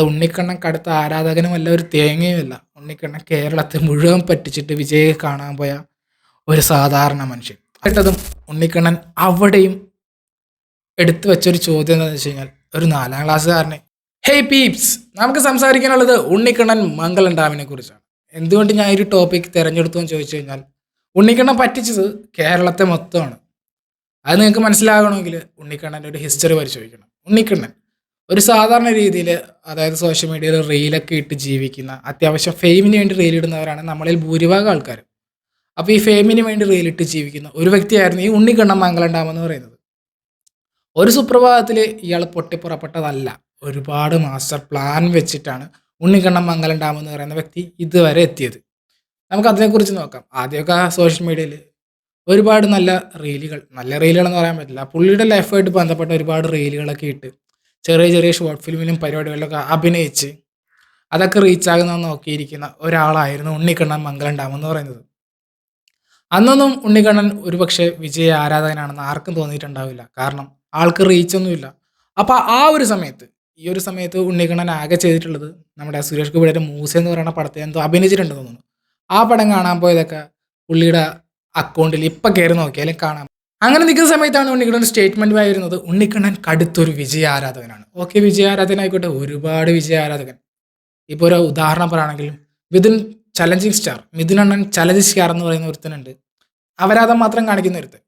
ഉണ്ണിക്കണ്ണൻ കടുത്ത ആരാധകനുമല്ല ഒരു തേങ്ങയുമല്ല. ഉണ്ണിക്കണ്ണൻ കേരളത്തെ മുഴുവൻ പറ്റിച്ചിട്ട് വിജയെ കാണാൻ പോയ ഒരു സാധാരണ മനുഷ്യൻ. കേട്ടതും ഉണ്ണിക്കണ്ണൻ അവിടെയും എടുത്തു വെച്ചൊരു ചോദ്യം എന്താണെന്ന് വെച്ച് കഴിഞ്ഞാൽ ഒരു നാലാം ക്ലാസ്സുകാരനെ. ഹേയ് പീപ്സ് നമുക്ക് സംസാരിക്കാനുള്ളത് ഉണ്ണിക്കണ്ണൻ മംഗളം ഡാമിനെ കുറിച്ചാണ്. എന്തുകൊണ്ട് ഞാൻ ഒരു ടോപ്പിക് തിരഞ്ഞെടുത്തു എന്ന് ചോദിച്ചു കഴിഞ്ഞാൽ ഉണ്ണിക്കണ്ണൻ പറ്റിച്ചത് കേരളത്തെ മൊത്തമാണ്. അത് നിങ്ങൾക്ക് മനസ്സിലാകണമെങ്കിൽ ഉണ്ണിക്കണ്ണന്റെ ഒരു ഹിസ്റ്ററി പരിശോധിക്കണം. ഉണ്ണിക്കണ്ണൻ ഒരു സാധാരണ രീതിയിൽ അതായത് സോഷ്യൽ മീഡിയയിൽ റീലൊക്കെ ഇട്ട് ജീവിക്കുന്ന അത്യാവശ്യം ഫെയിമിന് വേണ്ടി റീൽ ഇടുന്നവരാണ് നമ്മളിൽ ഭൂരിഭാഗം ആൾക്കാർ അപ്പോൾ ഈ ഫെയിമിന് വേണ്ടി റീലിട്ട് ജീവിക്കുന്ന ഒരു വ്യക്തിയായിരുന്നു ഈ ഉണ്ണിക്കണ്ണൻ മംഗളം ഡാം എന്ന് പറയുന്നത്. ഒരു സുപ്രഭാതത്തിൽ ഇയാൾ പൊട്ടിപ്പുറപ്പെട്ടതല്ല. ഒരുപാട് മാസ്റ്റർ പ്ലാൻ വെച്ചിട്ടാണ് ഉണ്ണിക്കണ്ണൻ മംഗലം ഡാം എന്ന് പറയുന്ന വ്യക്തി ഇതുവരെ എത്തിയത്. നമുക്ക് അതിനെക്കുറിച്ച് നോക്കാം. ആദ്യമൊക്കെ സോഷ്യൽ മീഡിയയിൽ ഒരുപാട് നല്ല റീലുകൾ നല്ല റീലുകളെന്ന് പറയാൻ പറ്റില്ല. പുള്ളിയുടെ ലൈഫായിട്ട് ബന്ധപ്പെട്ട ഒരുപാട് റീലുകളൊക്കെ ഇട്ട് ചെറിയ ചെറിയ ഷോർട്ട് ഫിലിമിലും പരിപാടികളിലൊക്കെ അഭിനയിച്ച് അതൊക്കെ റീച്ച് ആകുന്ന നോക്കിയിരിക്കുന്ന ഒരാളായിരുന്നു ഉണ്ണിക്കണ്ണൻ മംഗലം ഡാം എന്ന് പറയുന്നത്. അന്നൊന്നും ഉണ്ണിക്കണ്ണൻ ഒരുപക്ഷെ വിജയ ആരാധകനാണെന്ന് ആർക്കും തോന്നിയിട്ടുണ്ടാവില്ല. കാരണം ആൾക്ക് റീച്ചൊന്നുമില്ല അപ്പോൾ ആ ഒരു സമയത്ത് ഈ ഒരു സമയത്ത് ഉണ്ണിക്കണ്ണൻ ആകെ ചെയ്തിട്ടുള്ളത് നമ്മുടെ സുരേഷ് ഗോപിയുടെ മൂസ എന്ന് പറയുന്ന പടത്തെ എന്തോ അഭിനയിച്ചിട്ടുണ്ടെന്ന് തോന്നുന്നു. ആ പടം കാണാൻ പോയതൊക്കെ പുള്ളിയുടെ അക്കൗണ്ടിൽ ഇപ്പം കയറി നോക്കിയാലും കാണാം. അങ്ങനെ നിൽക്കുന്ന സമയത്താണ് ഉണ്ണിക്കണ്ണൻ സ്റ്റേറ്റ്മെന്റ് വരുന്നത് ഉണ്ണിക്കണ്ണൻ കടുത്തൊരു വിജയ ആരാധകനാണ് ഓക്കെ വിജയ ആരാധകൻ ആയിക്കോട്ടെ ഒരുപാട് വിജയ ആരാധകൻ ഇപ്പോൾ ഒരു ഉദാഹരണം പറയുകയാണെങ്കിൽ മിഥുൻ ചലഞ്ചിങ് സ്റ്റാർ മിഥുൻ അണ്ണൻ ചലഞ്ചിങ് സ്റ്റാർ എന്ന് പറയുന്ന ഒരുത്തനുണ്ട്. അപരാധം മാത്രം കാണിക്കുന്ന ഒരുത്തൻ.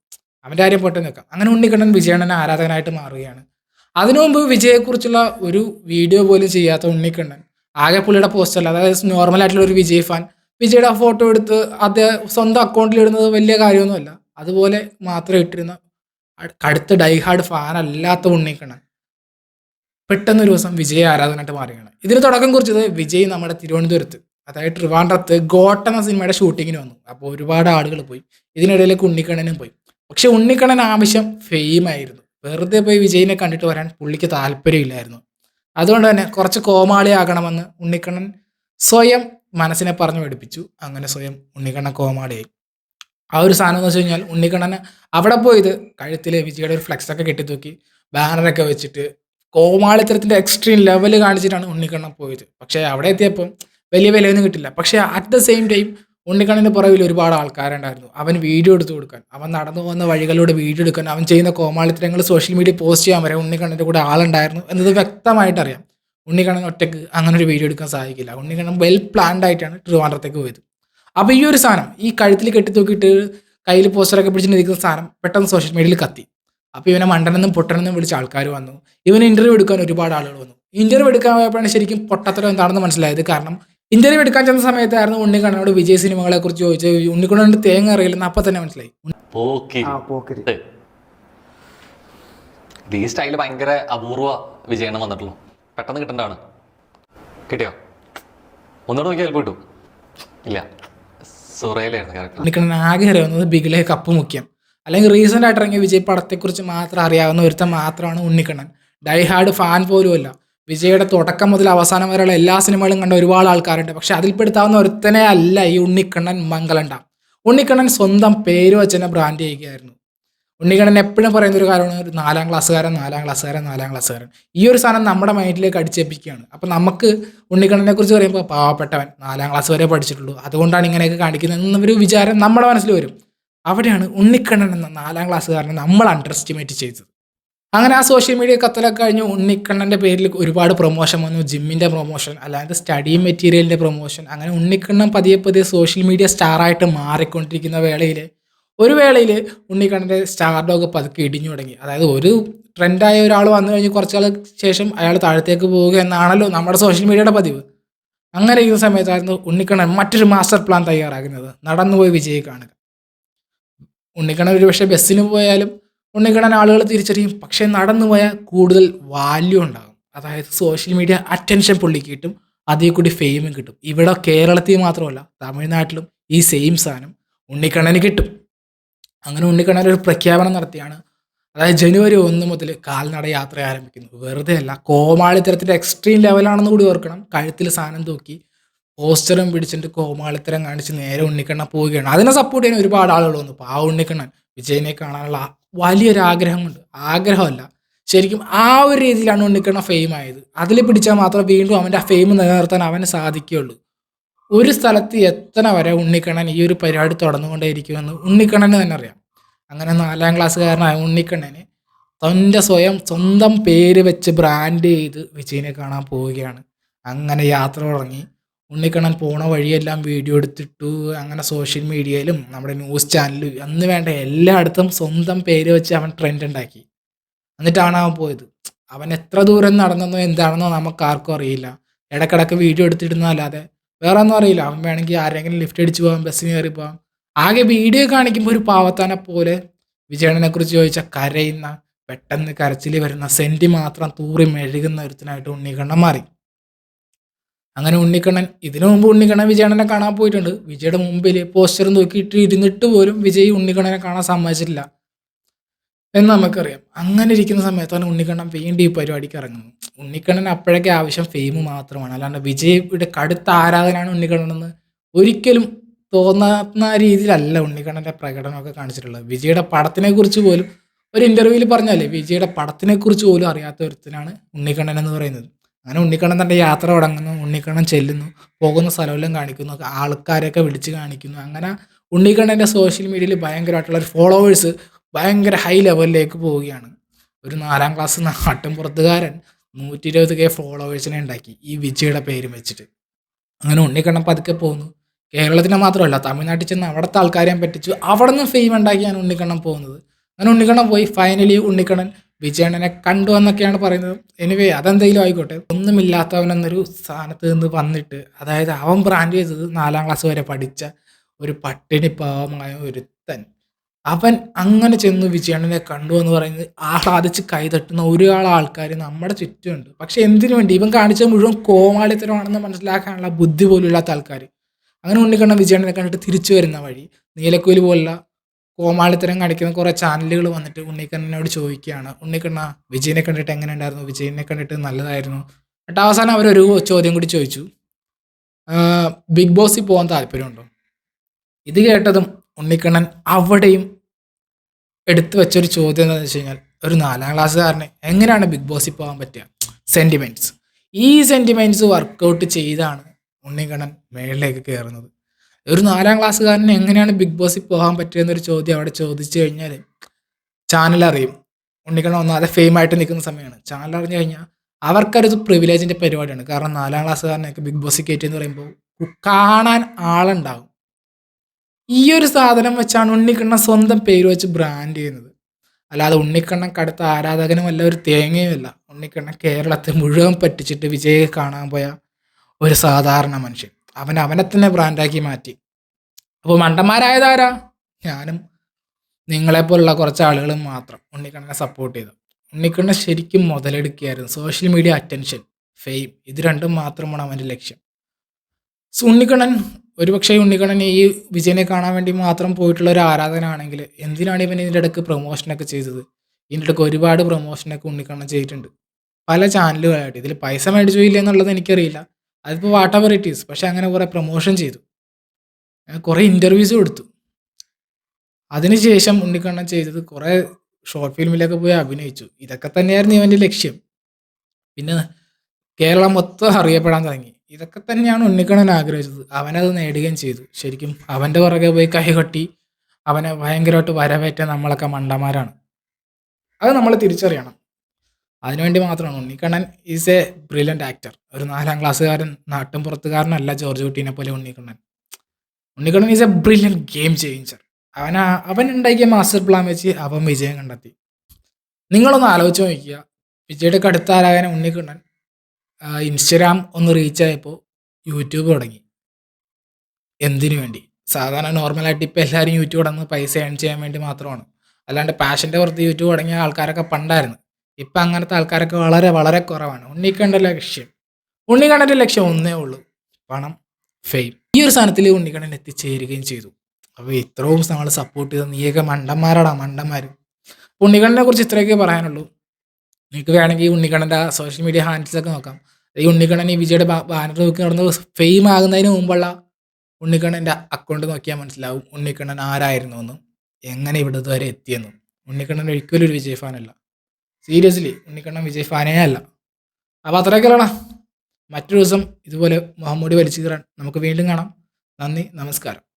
അവന്റെ കാര്യം പൊട്ടെ നിൽക്കാം അങ്ങനെ ഉണ്ണിക്കണ്ണൻ വിജയണ്ണൻ ആരാധകനായിട്ട് മാറുകയാണ്. അതിനു മുമ്പ് വിജയെക്കുറിച്ചുള്ള ഒരു വീഡിയോ പോലും ചെയ്യാത്ത ഉണ്ണിക്കണ്ണൻ ആകെ പുള്ളിയുടെ പോസ്റ്റല്ല അതായത് നോർമലായിട്ടുള്ള ഒരു വിജയ് ഫാൻ വിജയുടെ ഫോട്ടോ എടുത്ത് അദ്ദേഹം സ്വന്തം അക്കൗണ്ടിൽ ഇടുന്നത് വലിയ കാര്യമൊന്നുമല്ല. അതുപോലെ മാത്രം ഇട്ടിരുന്ന കടുത്ത ഡൈഹാർഡ് ഫാൻ അല്ലാത്ത ഉണ്ണിക്കണ്ണൻ. പെട്ടെന്ന് ഒരു ദിവസം വിജയ ആരാധനായിട്ട് മാറിയാണ് ഇതിന് തുടക്കം കുറിച്ചത് വിജയ് നമ്മുടെ തിരുവനന്തപുരത്ത്. അതായത് ട്രിവാൻഡ്രത്ത് ഗോട്ട എന്ന സിനിമയുടെ ഷൂട്ടിങ്ങിന് വന്നു. അപ്പോൾ ഒരുപാട് ആളുകൾ പോയി. ഇതിനിടയിലേക്ക് ഉണ്ണിക്കണ്ണനും പോയി. പക്ഷെ ഉണ്ണിക്കണ്ണൻ ആവശ്യം ഫെയിം ആയിരുന്നു. വെറുതെ പോയി വിജയിനെ കണ്ടിട്ട് വരാൻ പുള്ളിക്ക് താല്പര്യമില്ലായിരുന്നു. അതുകൊണ്ട് തന്നെ കുറച്ച് കോമാളിയാകണമെന്ന് ഉണ്ണിക്കണ്ണൻ സ്വയം മനസ്സിനെ പറഞ്ഞു പഠിപ്പിച്ചു. അങ്ങനെ സ്വയം ഉണ്ണിക്കണ്ണൻ കോമാളിയായി. ആ ഒരു സാധനം എന്ന് വെച്ച് കഴിഞ്ഞാൽ ഉണ്ണിക്കണ്ണന് അവിടെ പോയത് കഴുത്തിൽ വിജയുടെ ഒരു ഫ്ലെക്സ് ഒക്കെ കെട്ടി തൂക്കി ബാനറൊക്കെ വെച്ചിട്ട് കോമാളിത്തരത്തിന്റെ എക്സ്ട്രീം ലെവൽ കാണിച്ചിട്ടാണ് ഉണ്ണിക്കണ്ണൻ പോയത്. പക്ഷേ അവിടെ എത്തിയപ്പം വലിയ വിലയൊന്നും കിട്ടില്ല. പക്ഷേ അറ്റ് ദ സെയിം ടൈം ഉണ്ണിക്കണ്ണന്റെ പുറകിൽ ഒരുപാട് ആൾക്കാരുണ്ടായിരുന്നു. അവൻ വീഡിയോ എടുത്തു കൊടുക്കാൻ അവൻ നടന്നു പോകുന്ന വഴികളിലൂടെ വീഡിയോ എടുക്കാൻ അവൻ ചെയ്യുന്ന കോമാളിത്തരങ്ങൾ സോഷ്യൽ മീഡിയ പോസ്റ്റ് ചെയ്യാൻ വരെ ഉണ്ണിക്കണ്ണന്റെ കൂടെ ആളുണ്ടായിരുന്നു എന്നത് വ്യക്തമായിട്ടറിയാം ഉണ്ണിക്കണ്ണൻ ഒറ്റയ്ക്ക് അങ്ങനെ ഒരു വീഡിയോ എടുക്കാൻ സാധിക്കില്ല. ഉണ്ണിക്കണ്ണൻ വെൽ പ്ലാൻഡ് ആയിട്ടാണ് ട്രിവാൻഡ്രത്തേക്ക് പോയത്. അപ്പോൾ ഈ ഒരു സാധനം ഈ കഴുത്തിൽ കെട്ടി തൂക്കിയിട്ട് കയ്യിൽ പോസ്റ്ററൊക്കെ പിടിച്ചിട്ട് നിൽക്കുന്ന സാധനം പെട്ടെന്ന് സോഷ്യൽ മീഡിയയിൽ കത്തി. അപ്പോൾ ഇവനെ മണ്ടനെന്നും പൊട്ടനെന്നും വിളിച്ച ആൾക്കാർ വന്നു. ഇവന് ഇന്റർവ്യൂ എടുക്കാൻ ഒരുപാട് ആളുകൾ വന്നു. ഇന്റർവ്യൂ എടുക്കാൻ പോയപ്പോഴാണ് ശരിക്കും പൊട്ടത്തരം എന്താണെന്ന് മനസ്സിലായത്. കാരണം ഇന്റർവ്യൂ എടുക്കാൻ ചെന്ന സമയത്തായിരുന്നു ഉണ്ണിക്കണ്ണനോട് വിജയ് സിനിമകളെ കുറിച്ച് ചോദിച്ചത്. ഉണ്ണിക്കണ്ണന്റെ തേങ്ങ അറിയില്ലെന്ന് അപ്പം തന്നെ മനസ്സിലായി. പോക്കി ആ പോക്കരി. ഈ സ്റ്റൈൽ ഭയങ്കര അപൂർവ വിജയണം വന്നിട്ടുള്ളൂ. പെട്ടെന്ന് കിട്ടേണ്ടതാണ്. കിട്ടിയോ? ഒന്നുകൂടെ നോക്കിയാൽ പോയിട്ടു ഇല്ല. ഉണ്ണിക്കണ്ണൻ ആകെ അറിയാവുന്നത് ബിഗിലെ കപ്പ് മുഖ്യം. അല്ലെങ്കിൽ റീസെന്റ് ആയിട്ട് ഇറങ്ങിയ വിജയ് പടത്തെക്കുറിച്ച് മാത്രം അറിയാവുന്ന ഒരുത്തൻ മാത്രമാണ് ഉണ്ണിക്കണ്ണൻ. ഡൈ ഹാർഡ് ഫാൻ പോലുമല്ല വിജയുടെ തുടക്കം മുതൽ അവസാനം വരെയുള്ള എല്ലാ സിനിമകളും കണ്ട ഒരുപാട് ആൾക്കാരുണ്ട്. പക്ഷെ അതിൽപ്പെടുത്താവുന്ന ഒരുത്തനെ അല്ല ഈ ഉണ്ണിക്കണ്ണൻ മംഗളണ്ട ഉണ്ണിക്കണ്ണൻ സ്വന്തം പേര് വെച്ച് തന്നെ ബ്രാൻഡ് ചെയ്യുകയായിരുന്നു ഉണ്ണിക്കണ്ണൻ എപ്പോഴും പറയുന്ന ഒരു കാര്യമാണ് ഒരു നാലാം ക്ലാസ്സുകാരൻ നാലാം ക്ലാസ്സുകാരൻ നാലാം ക്ലാസ്സുകാരൻ. ഈ ഒരു സാധനം നമ്മുടെ മൈൻഡിലേക്ക് അടിച്ചേപ്പിക്കുകയാണ് അപ്പം നമുക്ക് ഉണ്ണികണ്ണനെ കുറിച്ച് പറയുമ്പോൾ പാവപ്പെട്ടവൻ നാലാം ക്ലാസ് വരെ പഠിച്ചിട്ടുള്ളൂ. അതുകൊണ്ടാണ് ഇങ്ങനെയൊക്കെ കാണിക്കുന്നത് എന്നൊരു വിചാരം നമ്മുടെ മനസ്സിൽ വരും. അവിടെയാണ് ഉണ്ണിക്കണ്ണൻ എന്ന നാലാം ക്ലാസ്സുകാരനെ നമ്മൾ അണ്ടർ എസ്റ്റിമേറ്റ് ചെയ്തത്. അങ്ങനെ ആ സോഷ്യൽ മീഡിയ കത്തലൊക്കെ കഴിഞ്ഞ് ഉണ്ണിക്കണ്ണന്റെ പേരിൽ ഒരുപാട് പ്രൊമോഷൻ വന്നു. ജിമ്മിന്റെ പ്രൊമോഷൻ അല്ലാതെ സ്റ്റഡി മെറ്റീരിയലിന്റെ പ്രൊമോഷൻ അങ്ങനെ ഉണ്ണിക്കണ്ണൻ പതിയെ പതിയെ സോഷ്യൽ മീഡിയ സ്റ്റാറായിട്ട് മാറിക്കൊണ്ടിരിക്കുന്ന വേളയിൽ ഒരു വേളയിൽ ഉണ്ണിക്കണ്ണന്റെ സ്റ്റാർ ഡോഗ് പതുക്കെ ഇടിഞ്ഞു തുടങ്ങി. അതായത് ഒരു ട്രെൻഡായ ഒരാൾ വന്നു കഴിഞ്ഞ് കുറച്ച് നാൾ ശേഷം അയാൾ താഴത്തേക്ക് പോവുക എന്നാണല്ലോ നമ്മുടെ സോഷ്യൽ മീഡിയയുടെ പതിവ്. അങ്ങനെ ഇരിക്കുന്ന സമയത്തായിരുന്നു ഉണ്ണിക്കണ്ണൻ മറ്റൊരു മാസ്റ്റർ പ്ലാൻ തയ്യാറാക്കുന്നത്. നടന്നുപോയി വിജയി കാണുക. ഉണ്ണിക്കണ്ണൻ ഒരു പക്ഷേ ബസ്സിന് പോയാലും ഉണ്ണിക്കണ്ണൻ ആളുകൾ തിരിച്ചറിയും. പക്ഷേ നടന്നു പോയാൽ കൂടുതൽ വാല്യൂ ഉണ്ടാകും. അതായത് സോഷ്യൽ മീഡിയ അറ്റൻഷൻ പുള്ളിക്ക് കിട്ടും. അതിൽ കൂടി ഫെയിമും കിട്ടും. ഇവിടെ കേരളത്തിൽ മാത്രമല്ല തമിഴ്നാട്ടിലും ഈ സെയിം സാധനം ഉണ്ണിക്കണ്ണന് കിട്ടും. അങ്ങനെ ഉണ്ണിക്കണ്ണൻ ഒരു പ്രഖ്യാപനം നടത്തിയാണ്. അതായത് ജനുവരി ഒന്ന് മുതൽ കാൽനട യാത്ര ആരംഭിക്കുന്നു. വെറുതെ അല്ല കോമാളിത്തരത്തിന്റെ എക്സ്ട്രീം ലെവലാണെന്ന് കൂടി ഓർക്കണം. കഴുത്തിൽ സാധനം തൂക്കി പോസ്റ്ററും പിടിച്ചിട്ട് കോമാളിത്തരം കാണിച്ച് നേരെ ഉണ്ണിക്കണ്ണൻ പോവുകയാണ്. അതിനെ സപ്പോർട്ട് ചെയ്യാൻ ഒരുപാട് ആളുകൾ വന്നു. അപ്പോൾ ആ ഉണ്ണിക്കണ്ണൻ വിജയനെ കാണാനുള്ള വലിയൊരു ആഗ്രഹമുണ്ട്. ആഗ്രഹമല്ല ശരിക്കും ആ ഒരു രീതിയിലാണ് ഉണ്ണിക്കണ്ണൻ ഫെയിം ആയത്. അതിൽ പിടിച്ചാൽ മാത്രമേ വീണ്ടും അവന്റെ ആ ഫെയിം നിലനിർത്താൻ അവന് സാധിക്കുകയുള്ളൂ. ഒരു സ്ഥലത്ത് എത്ര വരെ ഉണ്ണിക്കണ്ണൻ ഈ ഒരു പരിപാടി തുടർന്നുകൊണ്ടേയിരിക്കുമെന്ന് ഉണ്ണിക്കണ്ണന് തന്നെ അറിയാം. അങ്ങനെ നാലാം ക്ലാസ്സുകാരനായ ഉണ്ണിക്കണ്ണന് തന്റെ സ്വയം സ്വന്തം പേര് വെച്ച് ബ്രാൻഡ് ചെയ്ത് വിജയനെ കാണാൻ പോവുകയാണ്. അങ്ങനെ യാത്ര തുടങ്ങി. ഉണ്ണിക്കണ്ണൻ പോണ വഴിയെല്ലാം വീഡിയോ എടുത്തിട്ടു. അങ്ങനെ സോഷ്യൽ മീഡിയയിലും നമ്മുടെ ന്യൂസ് ചാനലും അന്ന് വേണ്ട എല്ലായിടത്തും സ്വന്തം പേര് വെച്ച് അവൻ ട്രെൻഡ് ഉണ്ടാക്കി. എന്നിട്ടാണ് അവൻ പോയത്. അവൻ എത്ര ദൂരം നടന്നെന്നോ എന്താണെന്നോ നമുക്ക് ആർക്കും അറിയില്ല. ഇടക്കിടക്ക് വീഡിയോ എടുത്തിടുന്നതല്ലാതെ വേറെ ഒന്നും അറിയില്ല. അവൻ വേണമെങ്കിൽ ആരെങ്കിലും ലിഫ്റ്റ് അടിച്ച് പോകാം ബസ്സിന് കയറി പോകാം ആകെ വീഡിയോ കാണിക്കുമ്പോൾ ഒരു പാവത്താനെ പോലെ വിജയണ്ണനെ കുറിച്ച് ചോദിച്ചാൽ കരയുന്ന പെട്ടെന്ന് കരച്ചിൽ വരുന്ന സെന്റി മാത്രം തൂറി മെഴുകുന്ന ഒരുത്തനായിട്ട് ഉണ്ണിക്കണ്ണൻ മാറി. അങ്ങനെ ഉണ്ണിക്കണ്ണൻ ഇതിനു മുമ്പ് ഉണ്ണിക്കണ്ണൻ വിജയണ്ണനെ കാണാൻ പോയിട്ടുണ്ട്. വിജയുടെ മുമ്പിൽ പോസ്റ്റർ നോക്കിയിട്ട് ഇരുന്നിട്ട് പോലും വിജയ് ഉണ്ണിക്കണ്ണനെ കാണാൻ സമ്മതിച്ചിട്ടില്ല. എന്ന് നമുക്കറിയാം. അങ്ങനെ ഇരിക്കുന്ന സമയത്താണ് ഉണ്ണിക്കണ്ണൻ വീണ്ടും ഈ പരിപാടിക്ക് ഇറങ്ങുന്നത് ഉണ്ണിക്കണ്ണൻ അപ്പോഴൊക്കെ ആവശ്യം ഫെയിം മാത്രമാണ്. അല്ലാണ്ട് വിജയുടെ കടുത്ത ആരാധനയാണ് ഉണ്ണിക്കണ്ണനെന്ന് ഒരിക്കലും തോന്നാത്ത രീതിയിലല്ല ഉണ്ണിക്കണ്ണന്റെ പ്രകടനമൊക്കെ കാണിച്ചിട്ടുള്ളത്. വിജയുടെ പടത്തിനെ കുറിച്ച് പോലും ഒരു ഇന്റർവ്യൂവിൽ പറഞ്ഞാലേ വിജയുടെ പടത്തിനെ കുറിച്ച് പോലും അറിയാത്ത ഒരുത്തിനാണ് ഉണ്ണിക്കണ്ണൻ എന്ന് പറയുന്നത്. അങ്ങനെ ഉണ്ണിക്കണ്ണൻ തന്റെ യാത്ര തുടങ്ങുന്നു ഉണ്ണിക്കണ്ണൻ ചെല്ലുന്നു പോകുന്ന സ്ഥലമെല്ലാം കാണിക്കുന്നു ആൾക്കാരെയൊക്കെ വിളിച്ച് കാണിക്കുന്നു. അങ്ങനെ ഉണ്ണിക്കണ്ണന്റെ സോഷ്യൽ മീഡിയയിൽ ഭയങ്കരമായിട്ടുള്ള ഒരു ഫോളോവേഴ്സ് ഭയങ്കര ഹൈ ലെവലിലേക്ക് പോവുകയാണ്. ഒരു നാലാം ക്ലാസ് നാട്ടും പുറത്തുകാരൻ നൂറ്റി ഇരുപത് കെ ഫോളോവേഴ്സിനെ ഉണ്ടാക്കി ഈ വിജയുടെ പേരും വെച്ചിട്ട്. അങ്ങനെ ഉണ്ണിക്കണ്ണൻ പതുക്കെ പോകുന്നു കേരളത്തിനെ മാത്രമല്ല തമിഴ്നാട്ടിൽ ചെന്ന് അവിടുത്തെ ആൾക്കാരെയും പറ്റിച്ചു അവിടെ നിന്ന് ഫെയിം ഉണ്ടാക്കിയാണ് ഉണ്ണിക്കണ്ണൻ പോകുന്നത്. അങ്ങനെ ഉണ്ണിക്കണ്ണൻ പോയി ഫൈനലി ഉണ്ണിക്കണ്ണൻ വിജയണ്ണനെ കണ്ടു എന്നൊക്കെയാണ് പറയുന്നത്. എനിവേ അതെന്തെങ്കിലും ആയിക്കോട്ടെ. ഒന്നുമില്ലാത്തവനെന്നൊരു സ്ഥാനത്ത് നിന്ന് വന്നിട്ട് അതായത് അവൻ ബ്രാൻഡ് ചെയ്തത് നാലാം ക്ലാസ് വരെ പഠിച്ച ഒരു പട്ടിണി പാവമായ ഒരുത്തൻ. അവൻ അങ്ങനെ ചെന്ന് വിജയണ്ണനെ കണ്ടു എന്ന് പറയുന്നത് ആഹ്ലാദിച്ച് കൈതട്ടുന്ന ഒരാൾ ആൾക്കാർ നമ്മുടെ ചുറ്റുമുണ്ട്. പക്ഷെ എന്തിനു വേണ്ടി? ഇവൻ കാണിച്ച മുഴുവൻ കോമാളിത്തരമാണെന്ന് മനസ്സിലാക്കാനുള്ള ബുദ്ധി പോലും ഇല്ലാത്ത ആൾക്കാർ അങ്ങനെ ഉണ്ണിക്കണ്ണ വിജയണ്ണനെ കണ്ടിട്ട് തിരിച്ചു വരുന്ന വഴി നീലക്കുയിൽ പോലുള്ള കോമാളിത്തരം കാണിക്കുന്ന കുറേ ചാനലുകൾ വന്നിട്ട് ഉണ്ണിക്കണ്ണനോട് ചോദിക്കുകയാണ്. ഉണ്ണിക്കണ്ണ വിജയനെ കണ്ടിട്ട് എങ്ങനെ ഉണ്ടായിരുന്നു വിജയനെ കണ്ടിട്ട് നല്ലതായിരുന്നു? എന്നിട്ട് അവസാനം അവരൊരു ചോദ്യം കൂടി ചോദിച്ചു. ബിഗ് ബോസിൽ പോകാൻ താല്പര്യമുണ്ടോ? ഇത് കേട്ടതും ഉണ്ണിക്കണ്ണൻ അവിടെയും എടുത്തു വെച്ചൊരു ചോദ്യം എന്താണെന്ന് വെച്ച് കഴിഞ്ഞാൽ ഒരു നാലാം ക്ലാസ്സുകാരന് എങ്ങനെയാണ് ബിഗ് ബോസിൽ പോകാൻ പറ്റുക? സെന്റിമെന്റ്സ് ഈ സെന്റിമെന്റ്സ് വർക്കൗട്ട് ചെയ്താണ് ഉണ്ണികണ്ണൻ മേളിലേക്ക് കയറുന്നത്. ഒരു നാലാം ക്ലാസ്സുകാരന് എങ്ങനെയാണ് ബിഗ് ബോസിൽ പോകാൻ പറ്റുക എന്നൊരു ചോദ്യം അവിടെ ചോദിച്ചു കഴിഞ്ഞാൽ ചാനൽ അറിയും. ഉണ്ണിക്കണ്ണൻ ഒന്നാതെ ഫെയിം ആയിട്ട് നിൽക്കുന്ന സമയമാണ്. ചാനൽ അറിഞ്ഞു കഴിഞ്ഞാൽ അവർക്കൊരു പ്രിവിലേജിന്റെ പരിപാടിയാണ്. കാരണം നാലാം ക്ലാസ്സുകാരനൊക്കെ ബിഗ് ബോസിൽ കയറ്റി എന്ന് പറയുമ്പോൾ കാണാൻ ആളുണ്ടാവും ഈ ഒരു സാധനം വെച്ചാണ് ഉണ്ണിക്കണ്ണൻ സ്വന്തം പേര് വെച്ച് ബ്രാൻഡ് ചെയ്യുന്നത്. അല്ലാതെ ഉണ്ണിക്കണ്ണൻ കടുത്ത ആരാധകനും അല്ല ഒരു തേങ്ങയുമല്ല ഉണ്ണിക്കണ്ണൻ കേരളത്തെ മുഴുവൻ പറ്റിച്ചിട്ട് വിജയെ കാണാൻ പോയ ഒരു സാധാരണ മനുഷ്യൻ. അവൻ അവനെ തന്നെ ബ്രാൻഡാക്കി മാറ്റി. അപ്പോൾ മണ്ടന്മാരായതാരാ ഞാനും നിങ്ങളെപ്പോലുള്ള കുറച്ച് ആളുകളും മാത്രം ഉണ്ണിക്കണ്ണനെ സപ്പോർട്ട് ചെയ്തു. ഉണ്ണിക്കണ്ണൻ ശരിക്കും മുതലെടുക്കുകയായിരുന്നു. സോഷ്യൽ മീഡിയ അറ്റൻഷൻ ഫെയിം ഇത് രണ്ടും മാത്രമാണ് അവന്റെ ലക്ഷ്യം. സോ ഉണ്ണിക്കണ്ണൻ ഒരുപക്ഷെ ഉണ്ണിക്കണ്ണൻ ഈ വിജയനെ കാണാൻ വേണ്ടി മാത്രം പോയിട്ടുള്ള ഒരു ആരാധനാണെങ്കിൽ എന്തിനാണ് ഇവൻ ഇതിന്റെ ഇടയ്ക്ക് പ്രൊമോഷനൊക്കെ ചെയ്തത്? ഇതിന്റെ ഇടയ്ക്ക് ഒരുപാട് പ്രൊമോഷനൊക്കെ ഉണ്ണിക്കണ്ണൻ ചെയ്തിട്ടുണ്ട്. പല ചാനലുകളായിട്ട് ഇതിൽ പൈസ മേടിച്ചു ഇല്ല എന്നുള്ളത് എനിക്കറിയില്ല. അതിപ്പോൾ വാട്ട് എവർ ഇറ്റ് ഈസ് പക്ഷെ അങ്ങനെ കുറേ പ്രൊമോഷൻ ചെയ്തു. കുറേ ഇന്റർവ്യൂസ് കൊടുത്തു. അതിനുശേഷം ഉണ്ണിക്കണ്ണൻ ചെയ്തത് കുറേ ഷോർട്ട് ഫിലിമിലൊക്കെ പോയി അഭിനയിച്ചു. ഇതൊക്കെ തന്നെയായിരുന്നു ഇവന്റെ ലക്ഷ്യം. പിന്നെ കേരളം മൊത്തം അറിയപ്പെടാൻ തുടങ്ങി. ഇതൊക്കെ തന്നെയാണ് ഉണ്ണിക്കണ്ണൻ ആഗ്രഹിച്ചത്. അവനത് നേടുകയും ചെയ്തു. ശരിക്കും അവന്റെ പുറകെ പോയി കൈകൊട്ടി അവനെ ഭയങ്കരമായിട്ട് വരവേറ്റ നമ്മളൊക്കെ മണ്ടന്മാരാണ്. അത് നമ്മൾ തിരിച്ചറിയണം. അതിനുവേണ്ടി മാത്രമാണ് Unnikkannan is a brilliant actor ഒരു നാലാം ക്ലാസ്സുകാരൻ നാട്ടും പുറത്തുകാരനല്ല ജോർജ് കുട്ടീനെ പോലെ Unnikkannan. Unnikkannan is a brilliant game changer അവൻ അവൻ ഉണ്ടാക്കിയ മാസ്റ്റർ പ്ലാൻ വെച്ച് അവൻ വിജയം കണ്ടെത്തി. നിങ്ങളൊന്ന് ആലോചിച്ച് നോക്കുക വിജയുടെ കടുത്ത ആരാധന ഉണ്ണിക്കണ്ണൻ. ഇൻസ്റ്റഗ്രാം ഒന്ന് റീച്ച് ആയപ്പോൾ യൂട്യൂബ് തുടങ്ങി. എന്തിനു വേണ്ടി? സാധാരണ നോർമലായിട്ട് ഇപ്പോൾ എല്ലാവരും യൂട്യൂബ് തുടങ്ങുന്നത് പൈസ ഏൺ ചെയ്യാൻ വേണ്ടി മാത്രമാണ്. അല്ലാണ്ട് പാഷന്റെ പുറത്ത് യൂട്യൂബ് തുടങ്ങിയ ആൾക്കാരൊക്കെ പണ്ടായിരുന്നു. ഇപ്പം അങ്ങനത്തെ ആൾക്കാരൊക്കെ വളരെ വളരെ കുറവാണ്. ഉണ്ണിക്കണ്ട ലക്ഷ്യം. ഉണ്ണിക്കണ്ണന്റെ ലക്ഷ്യം ഒന്നേ ഉള്ളൂ. പണം ഫെയിം ഈ ഒരു സ്ഥാനത്തിൽ ഉണ്ണിക്കണ്ണൻ എത്തിച്ചേരുകയും ചെയ്തു. അപ്പോൾ ഇത്രയും നമ്മൾ സപ്പോർട്ട് ചെയ്ത നീയൊക്കെ മണ്ടന്മാരാടാ മണ്ടന്മാർ ഉണ്ണിക്കണ്ണനെ കുറിച്ച് ഇത്രയൊക്കെ പറയാനുള്ളൂ. നിങ്ങൾക്ക് വേണമെങ്കിൽ ഉണ്ണിക്കണ്ണന്റെ സോഷ്യൽ മീഡിയ ഹാൻഡിൽസൊക്കെ നോക്കാം. ഈ ഉണ്ണിക്കണ്ണൻ ഈ വിജയുടെ ബാനർ നോക്കി നടന്ന് ഫെയിം ആകുന്നതിന് മുമ്പുള്ള ഉണ്ണിക്കണ്ണന്റെ അക്കൗണ്ട് നോക്കിയാൽ മനസ്സിലാവും ഉണ്ണിക്കണ്ണൻ ആരായിരുന്നു എന്നും എങ്ങനെ ഇവിടെ വരെ എത്തിയെന്നും. ഉണ്ണിക്കണ്ണൻ ഒരിക്കലും ഒരു വിജയ് ഫാനല്ല സീരിയസ്ലി ഉണ്ണിക്കണ്ണൻ വിജയ് ഫാനേ അല്ല. അപ്പോൾ അത്രയൊക്കെയല്ലടാ മറ്റൊരു ദിവസം ഇതുപോലെ മുഹമ്മൂടി വലിച്ചു നമുക്ക് വീണ്ടും കാണാം. നന്ദി നമസ്കാരം.